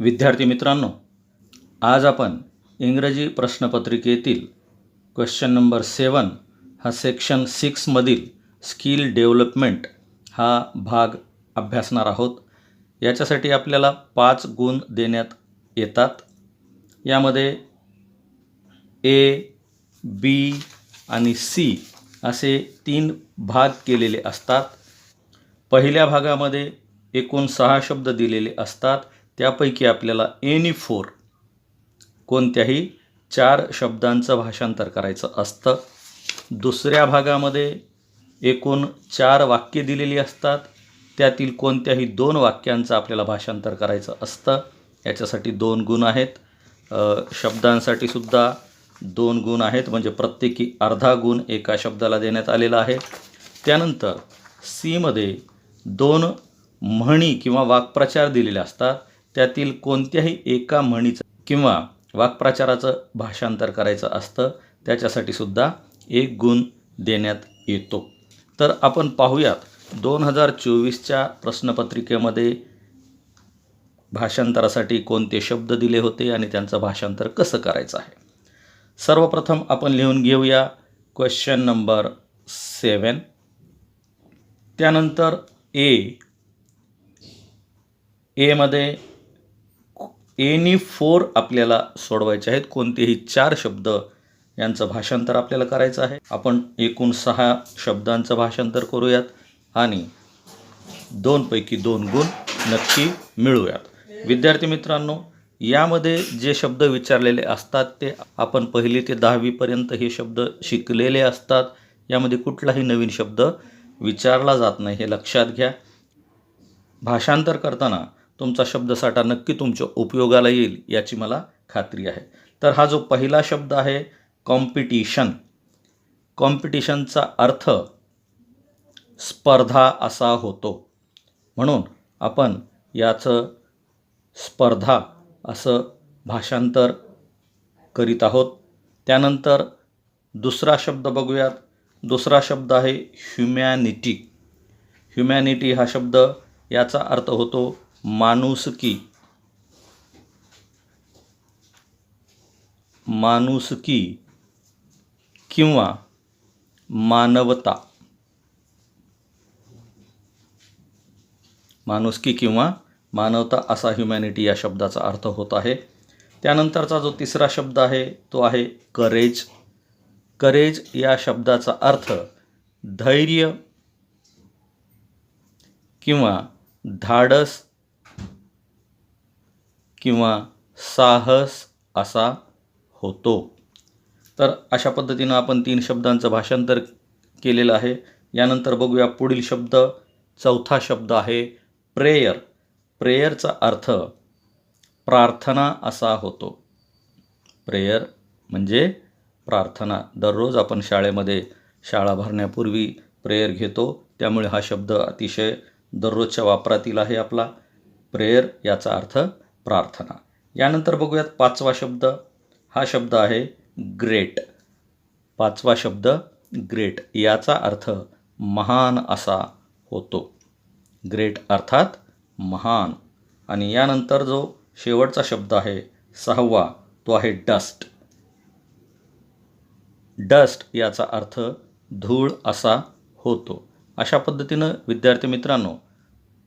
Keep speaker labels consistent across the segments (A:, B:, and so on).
A: विद्यार्थी मित्रांनो आज आपण इंग्रजी प्रश्नपत्रिकेतील क्वेश्चन नंबर सेवन हा सेक्शन सिक्समधील स्किल डेव्हलपमेंट हा भाग अभ्यासणार आहोत. याच्यासाठी आपल्याला पाच गुण देण्यात येतात. यामध्ये ए बी आणि सी असे तीन भाग केलेले असतात. पहिल्या भागामध्ये एकूण सहा शब्द दिलेले असतात. त्यापैकी आपल्याला एनी फोर कोणत्याही चार शब्दांचं भाषांतर करायचं असतं. दुसऱ्या भागामध्ये एकूण चार वाक्य दिलेली असतात. त्यातील कोणत्याही दोन वाक्यांचं आपल्याला भाषांतर करायचं असतं. याच्यासाठी दोन गुण आहेत. शब्दांसाठी सुद्धा दोन गुण आहेत. म्हणजे प्रत्येकी अर्धा गुण एका शब्दाला देण्यात आलेला आहे. त्यानंतर सीमध्ये दोन म्हणी किंवा वाक्प्रचार दिलेले असतात. त्यातील कोणत्याही एका म्हणीचं किंवा वाक्प्रचाराचं भाषांतर करायचं असतं त्याच्यासाठी सुद्धा एक गुण देण्यात येतो. तर आपण पाहूयात दोन हजार चोवीसच्या प्रश्नपत्रिकेमध्ये भाषांतरासाठी कोणते शब्द दिले होते आणि त्यांचं भाषांतर कसं करायचं आहे? सर्वप्रथम आपण लिहून घेऊया क्वेश्चन नंबर सेवन त्यानंतर ए. एमध्ये एनी फोर आपल्याला सोडवायचे आहेत. कोणतेही चार शब्द यांचं भाषांतर आपल्याला करायचं आहे. आपण एकूण सहा शब्दांचं भाषांतर करूयात आणि दोनपैकी दोन गुण नक्की मिळूयात. विद्यार्थी मित्रांनो यामध्ये जे शब्द विचारलेले असतात ते आपण पहिली ते दहावीपर्यंत हे शब्द शिकलेले असतात. यामध्ये कुठलाही नवीन शब्द विचारला जात नाही हे लक्षात घ्या. भाषांतर करताना तुमचा शब्दसाठा नक्की तुमच्या उपयोगाला येईल याची मला खात्री आहे. तर हा जो पहिला शब्द आहे कॉम्पिटिशन कॉम्पिटिशनचा अर्थ स्पर्धा असा होतो. म्हणून आपण याचं स्पर्धा असं भाषांतर करीत आहोत. त्यानंतर दुसरा शब्द बघूयात. दुसरा शब्द आहे ह्युमॅनिटी ह्युमॅनिटी हा शब्द याचा अर्थ होतो माणुसकी माणुसकी किंवा मानवता? माणुसकी किंवा मानवता असा ह्युमॅनिटी या शब्दाचा अर्थ होत आहे. त्यानंतरचा जो तिसरा शब्द आहे तो आहे करेज करेज या शब्दाचा अर्थ धैर्य किंवा धाडस किंवा साहस असा होतो. तर अशा पद्धतीनं आपण तीन शब्दांचं भाषांतर केलेलं आहे. यानंतर बघूया पुढील शब्द. चौथा शब्द आहे प्रेयर. प्रेयरचा अर्थ प्रार्थना असा होतो. प्रेयर म्हणजे प्रार्थना. दररोज आपण शाळेमध्ये शाळा भरण्यापूर्वी प्रेयर घेतो. त्यामुळे हा शब्द अतिशय दररोजच्या वापरातील आहे आपला. प्रेयर याचा अर्थ प्रार्थना. यानंतर बघूयात पाचवा शब्द. हा शब्द आहे ग्रेट पाचवा शब्द ग्रेट याचा अर्थ महान असा होतो. ग्रेट अर्थात महान. आणि यानंतर जो शेवटचा शब्द आहे सहावा तो आहे डस्ट डस्ट याचा अर्थ धूळ असा होतो. अशा पद्धतीनं विद्यार्थी मित्रांनो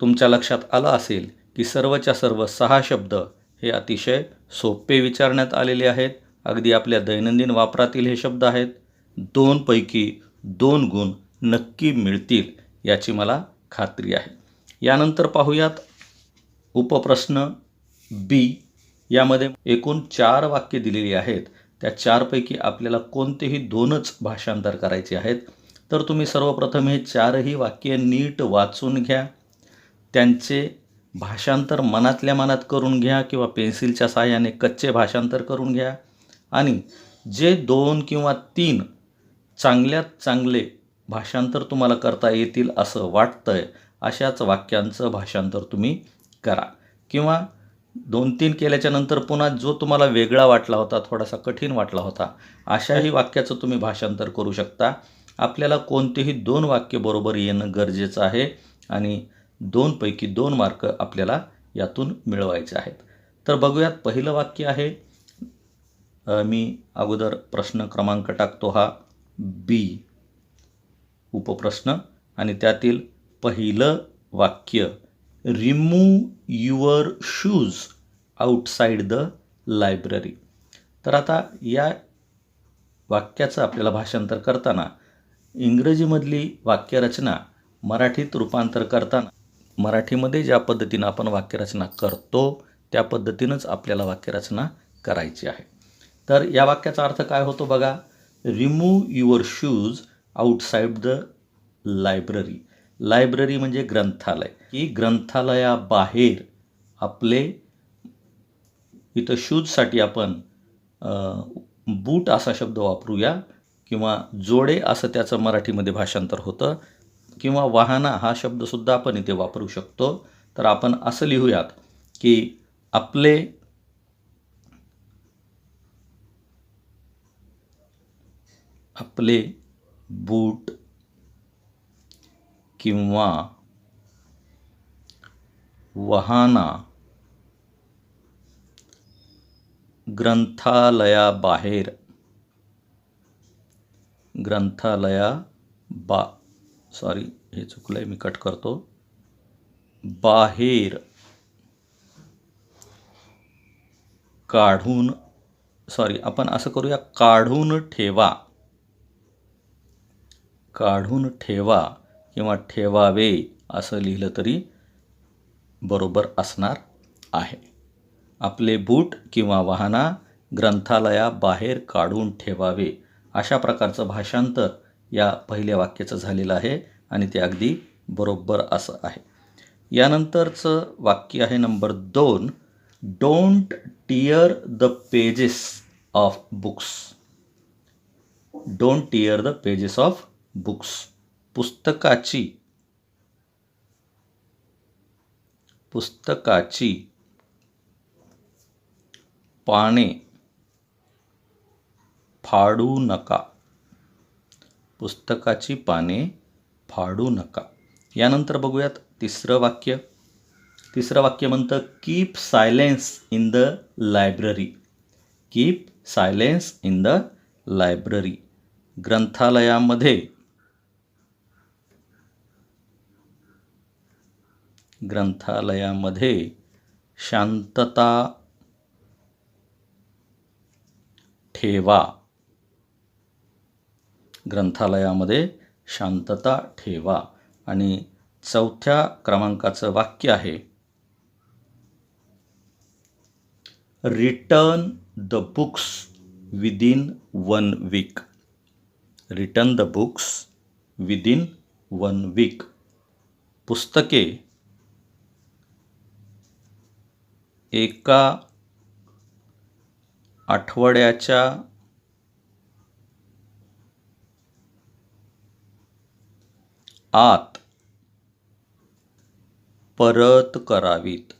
A: तुमच्या लक्षात आलं असेल की सर्वच्या सर्व सहा शब्द हे अतिशय सोपे विचारण्यात आलेले आहेत. अगदी आपल्या दैनंदिन वापरातील हे शब्द आहेत. दोनपैकी दोन गुण नक्की मिळतील याची मला खात्री आहे. यानंतर पाहूयात उपप्रश्न बी यामध्ये एकूण चार वाक्य दिलेली आहेत. त्या चारपैकी आपल्याला कोणतेही दोनच भाषांतर करायचे आहेत. तर तुम्ही सर्वप्रथम हे चारही वाक्य नीट वाचून घ्या. त्यांचे भाषांतर मनातल्या मनात करून घ्या किंवा पेन्सिलच्या साहाय्याने कच्चे भाषांतर करून घ्या. आणि जे दोन किंवा तीन चांगल्यात चांगले भाषांतर तुम्हाला करता येतील असं वाटतं आहे अशाच वाक्यांचं भाषांतर तुम्ही करा. किंवा दोन तीन केल्याच्यानंतर पुन्हा जो तुम्हाला वेगळा वाटला होता थोडासा कठीण वाटला होता अशाही वाक्याचं तुम्ही भाषांतर करू शकता. आपल्याला कोणतेही दोन वाक्य बरोबर येणं गरजेचं आहे. आणि दोनपैकी दोन मार्क आपल्याला यातून मिळवायचे आहेत. तर बघूयात पहिलं वाक्य आहे. मी अगोदर प्रश्न क्रमांक टाकतो हा. बी. उपप्रश्न. आणि त्यातील पहिलं वाक्य remove your shoes outside the library तर आता या वाक्याचं आपल्याला भाषांतर करताना इंग्रजीमधली वाक्यरचना मराठीत रूपांतर करताना मराठीमध्ये ज्या पद्धतीनं आपण वाक्यरचना करतो त्या पद्धतीनंच आपल्याला वाक्यरचना करायची आहे. तर या वाक्याचा अर्थ काय होतो बघा? Remove your shoes outside the library library म्हणजे ग्रंथालय. की ग्रंथालयाबाहेर आपले इथं शूजसाठी आपण बूट असा शब्द वापरूया किंवा जोडे असं त्याचं मराठीमध्ये भाषांतर होतं. किंवा वाहना हा शब्दसुद्धा आपण इथे वापरू शकतो. तर आपण असं लिहूयात की आपले आपले बूट किंवा वाहना ग्रंथालयाबाहेर ग्रंथालया बा सॉरी हे चुकलं आहे मी कट करतो. बाहेर काढून सॉरी आपण असं करूया काढून ठेवा. काढून ठेवा किंवा ठेवावे असं लिहिलं तरी बरोबर असणार आहे. आपले बूट किंवा वाहना ग्रंथालयाबाहेर काढून ठेवावे. अशा प्रकारचं भाषांतर या पहिल्या वाक्याचं झालेलं आहे आणि ते अगदी बरोबर असं आहे. यानंतरचं वाक्य आहे नंबर दोन don't tear the pages of books don't tear the pages of books पुस्तकाची. पुस्तकाची. पाने. फाडू नका. पुस्तकाची पाने फाडू नका. यानंतर बघूयात तिसरं वाक्य. तिसरं वाक्य म्हणतं keep silence in the library keep silence in the library ग्रंथालयामध्ये ग्रंथालयामध्ये शांतता ठेवा. ग्रंथालयामध्ये शांतता ठेवा. आणि चौथ्या क्रमांकाचं वाक्य आहे return the books within one week return the books within one week पुस्तके एका आठवड्याच्या आत. परत करावीत.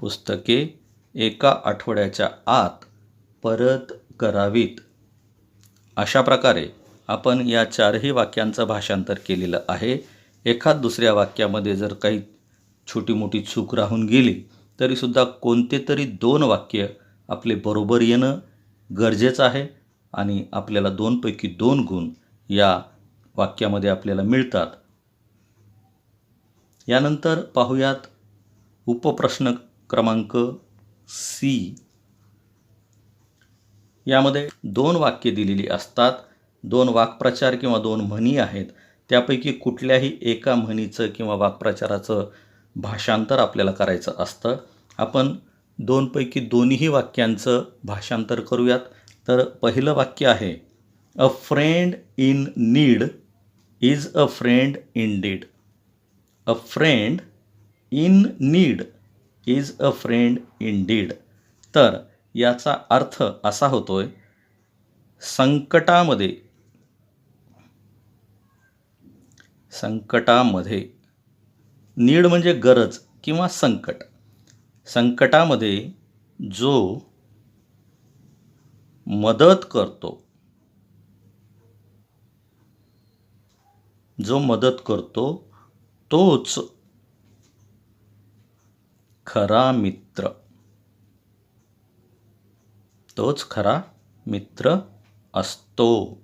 A: पुस्तके एका आठवड्याच्या आत परत करावीत. अशा प्रकारे आपण या चारही वाक्यांचं भाषांतर केलेलं आहे. एखाद दुसऱ्या वाक्यामध्ये जर काही छोटी मोठी चूक राहून गेली तरीसुद्धा कोणते तरी दोन वाक्य आपले बरोबर येणं गरजेचं आहे. आणि आपल्याला दोनपैकी दोन गुण या वाक्यामध्ये आपल्याला मिळतात. यानंतर पाहूयात उपप्रश्न क्रमांक सी यामध्ये दोन वाक्य दिलेली असतात. दोन वाक्प्रचार किंवा दोन म्हणी आहेत. त्यापैकी कुठल्याही एका म्हणीचं किंवा वाक्प्रचाराचं भाषांतर आपल्याला करायचं असतं. आपण दोनपैकी दोन्हीही वाक्यांचं भाषांतर करूयात. तर पहिलं वाक्य आहे a friend in need is a friend in deed a friend in need is a friend in deed तर याचा अर्थ असा होतोय संकटामध्ये संकटामध्ये नीड म्हणजे गरज किंवा संकट. संकटामध्ये जो मदत करतो. जो मदत करतो तोच खरा मित्र. तोच खरा मित्र असतो.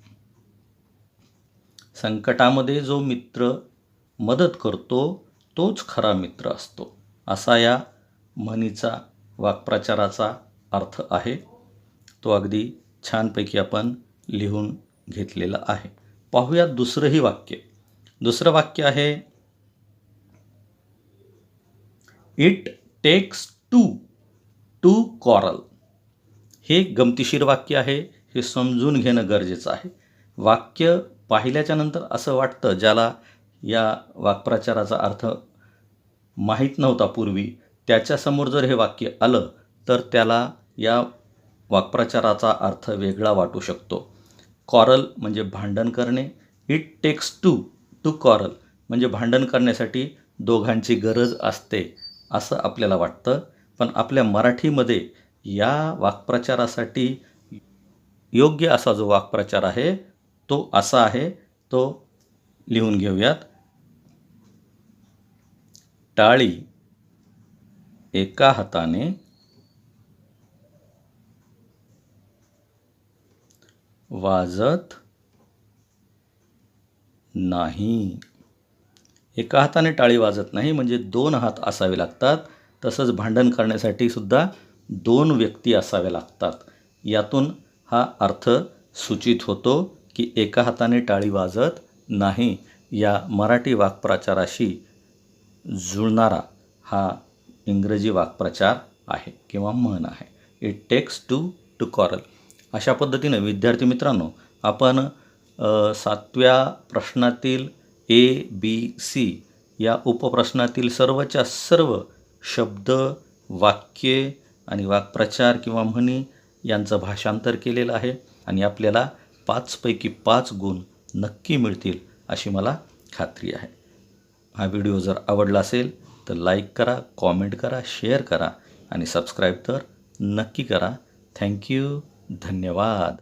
A: संकटामध्ये जो मित्र मदत करतो तोच खरा मित्र असतो. असा या म्हणीचा वाक्प्रचाराचा अर्थ आहे. तो अगदी छानपैकी आपण लिहून घेतलेला आहे. पाहूया दुसरंही वाक्य. दुसरं वाक्य आहे it takes two to quarrel हे गमतीशीर वाक्य आहे हे समजून घेणं गरजेचं आहे. वाक्य पाहिल्याच्या नंतर असं वाटतं ज्याला या वाक्प्रचाराचा अर्थ माहीत नव्हता पूर्वी त्याच्यासमोर जर हे वाक्य आलं तर त्याला या वाक्प्रचाराचा अर्थ वेगळा वाटू शकतो. कॉरल म्हणजे भांडण करणे. It takes two to quarrel म्हणजे भांडण करण्यासाठी दोघांची गरज असते असं आपल्याला वाटतं. पण आपल्या मराठीमध्ये या वाक्प्रचारासाठी योग्य असा जो वाक्प्रचार आहे तो असा आहे तो लिहून घेऊयात. टाळी एका हाताने वाजत नाही. एका हाताने टाळी वाजत नाही म्हणजे दोन हात असावे लागतात. तसंच भांडण करण्यासाठी सुद्धा दोन व्यक्ती असाव्या लागतात. यातून हा अर्थ सूचित होतो की एका हाताने टाळी वाजत नाही. या मराठी वाक्प्रचाराशी जुळणारा हा इंग्रजी वाक्प्रचार आहे किंवा म्हण आहे. It takes two to quarrel अशा पद्धतीनं विद्यार्थी मित्रांनो आपण सातव्या प्रश्नातील ए बी सी या उपप्रश्नातील सर्वच्या सर्व शब्द वाक्ये आणि वाक्प्रचार किंवा म्हणी यांचं भाषांतर केलेलं आहे आणि आपल्याला पाचपैकी पाच गुण नक्की मिळतील अशी मला खात्री आहे. हा व्हिडिओ जर आवडला असेल तर लाईक करा कॉमेंट करा शेअर करा आणि सबस्क्राईब तर नक्की करा. थँक्यू. धन्यवाद.